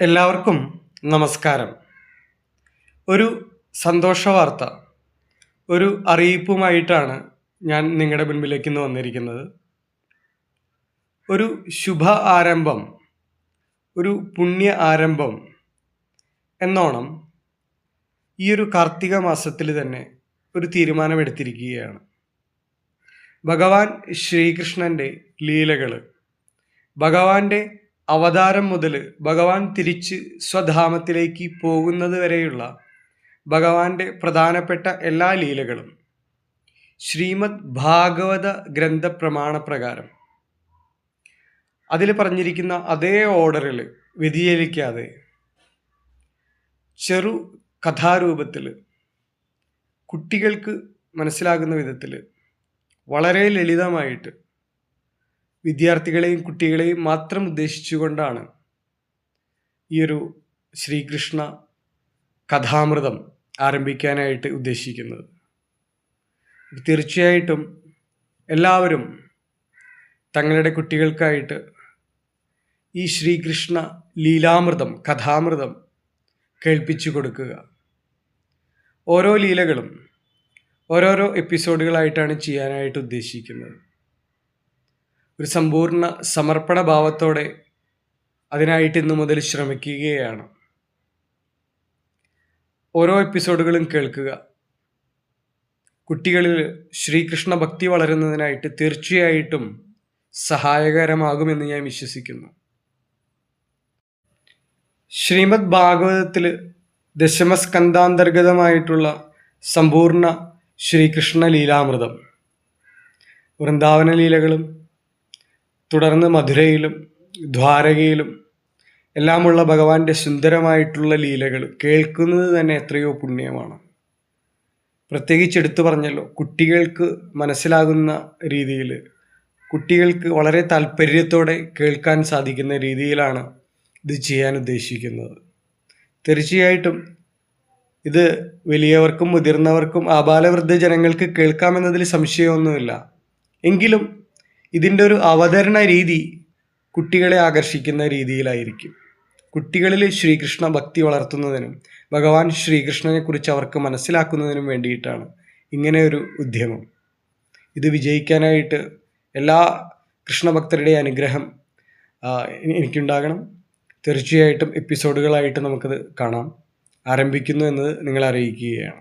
എല്ലാവർക്കും നമസ്കാരം. ഒരു സന്തോഷ വാർത്ത ഒരു അറിയിപ്പുമായിട്ടാണ് ഞാൻ നിങ്ങളുടെ മുൻപിലേക്ക് ഇന്ന് വന്നിരിക്കുന്നത്. ഒരു ശുഭ ആരംഭം ഒരു പുണ്യ ആരംഭം എന്നോണം ഈ ഒരു കാർത്തിക മാസത്തിൽ തന്നെ ഒരു തീരുമാനമെടുത്തിരിക്കുകയാണ്. ഭഗവാൻ ശ്രീകൃഷ്ണന്റെ ലീലകൾ ഭഗവാന്റെ അവതാരം മുതൽ ഭഗവാൻ തിരിച്ച് സ്വധാമത്തിലേക്ക് പോകുന്നത് വരെയുള്ള ഭഗവാന്റെ പ്രധാനപ്പെട്ട എല്ലാ ലീലകളും. ശ്രീമദ് ഭാഗവത ഗ്രന്ഥ പ്രമാണപ്രകാരം അതിൽ പറഞ്ഞിരിക്കുന്ന അതേ ഓർഡറിൽ വ്യതിചലിക്കാതെ ചെറു കഥാരൂപത്തിൽ കുട്ടികൾക്ക് മനസ്സിലാകുന്ന വിധത്തിൽ വളരെ ലളിതമായിട്ട് വിദ്യാർത്ഥികളെയും കുട്ടികളെയും മാത്രം ഉദ്ദേശിച്ചുകൊണ്ടാണ് ഈ ഒരു ശ്രീകൃഷ്ണ കഥാമൃതം ആരംഭിക്കാനായിട്ട് ഉദ്ദേശിക്കുന്നത്. തീർച്ചയായിട്ടും എല്ലാവരും തങ്ങളുടെ കുട്ടികൾക്കായിട്ട് ഈ ശ്രീകൃഷ്ണ ലീലാമൃതം കഥാമൃതം കേൾപ്പിച്ചു കൊടുക്കുക. ഓരോ ലീലകളും ഓരോരോ എപ്പിസോഡുകളായിട്ടാണ് ചെയ്യാനായിട്ട് ഉദ്ദേശിക്കുന്നത്. ഒരു സമ്പൂർണ സമർപ്പണ ഭാവത്തോടെ അതിനായിട്ട് ഇന്നു മുതൽ ശ്രമിക്കുകയാണ്. ഓരോ എപ്പിസോഡുകളും കേൾക്കുക. കുട്ടികളിൽ ശ്രീകൃഷ്ണ ഭക്തി വളരുന്നതിനായിട്ട് തീർച്ചയായിട്ടും സഹായകരമാകുമെന്ന് ഞാൻ വിശ്വസിക്കുന്നു. ശ്രീമദ് ഭാഗവതത്തിൽ ദശമസ്കന്ധാന്തർഗതമായിട്ടുള്ള സമ്പൂർണ ശ്രീകൃഷ്ണ ലീലാമൃതം. വൃന്ദാവന ലീലകളും തുടർന്ന് മധുരയിലും ദ്വാരകയിലും എല്ലാമുള്ള ഭഗവാന്റെ സുന്ദരമായിട്ടുള്ള ലീലകൾ കേൾക്കുന്നത് തന്നെ എത്രയോ പുണ്യമാണ്. പ്രത്യേകിച്ച് എടുത്തു പറഞ്ഞല്ലോ കുട്ടികൾക്ക് മനസ്സിലാകുന്ന രീതിയിൽ കുട്ടികൾക്ക് വളരെ താല്പര്യത്തോടെ കേൾക്കാൻ സാധിക്കുന്ന രീതിയിലാണ് ഇത് ചെയ്യാൻ ഉദ്ദേശിക്കുന്നത്. തീർച്ചയായിട്ടും ഇത് വലിയവർക്കും മുതിർന്നവർക്കും ആബാലവൃദ്ധ ജനങ്ങൾക്ക് കേൾക്കാമെന്നതിൽ സംശയമൊന്നുമില്ല. എങ്കിലും ഇതിന്റെ ഒരു അവതരണ രീതി കുട്ടികളെ ആകർഷിക്കുന്ന രീതിയിലായിരിക്കും. കുട്ടികളിൽ ശ്രീകൃഷ്ണ ഭക്തി വളർത്തുന്നതിനും ഭഗവാൻ ശ്രീകൃഷ്ണനെക്കുറിച്ച് അവർക്ക് മനസ്സിലാക്കുന്നതിനും വേണ്ടിയിട്ടാണ് ഇങ്ങനെ ഒരു ഉദ്യമം. ഇത് വിജയിക്കാനായിട്ട് എല്ലാ കൃഷ്ണഭക്തരുടെയും അനുഗ്രഹം എനിക്കുണ്ടാകണം. തീർച്ചയായിട്ടും എപ്പിസോഡുകളായിട്ട് നമുക്കത് കാണാം. ആരംഭിക്കുന്നു എന്നത് നിങ്ങളെ അറിയിക്കുകയാണ്.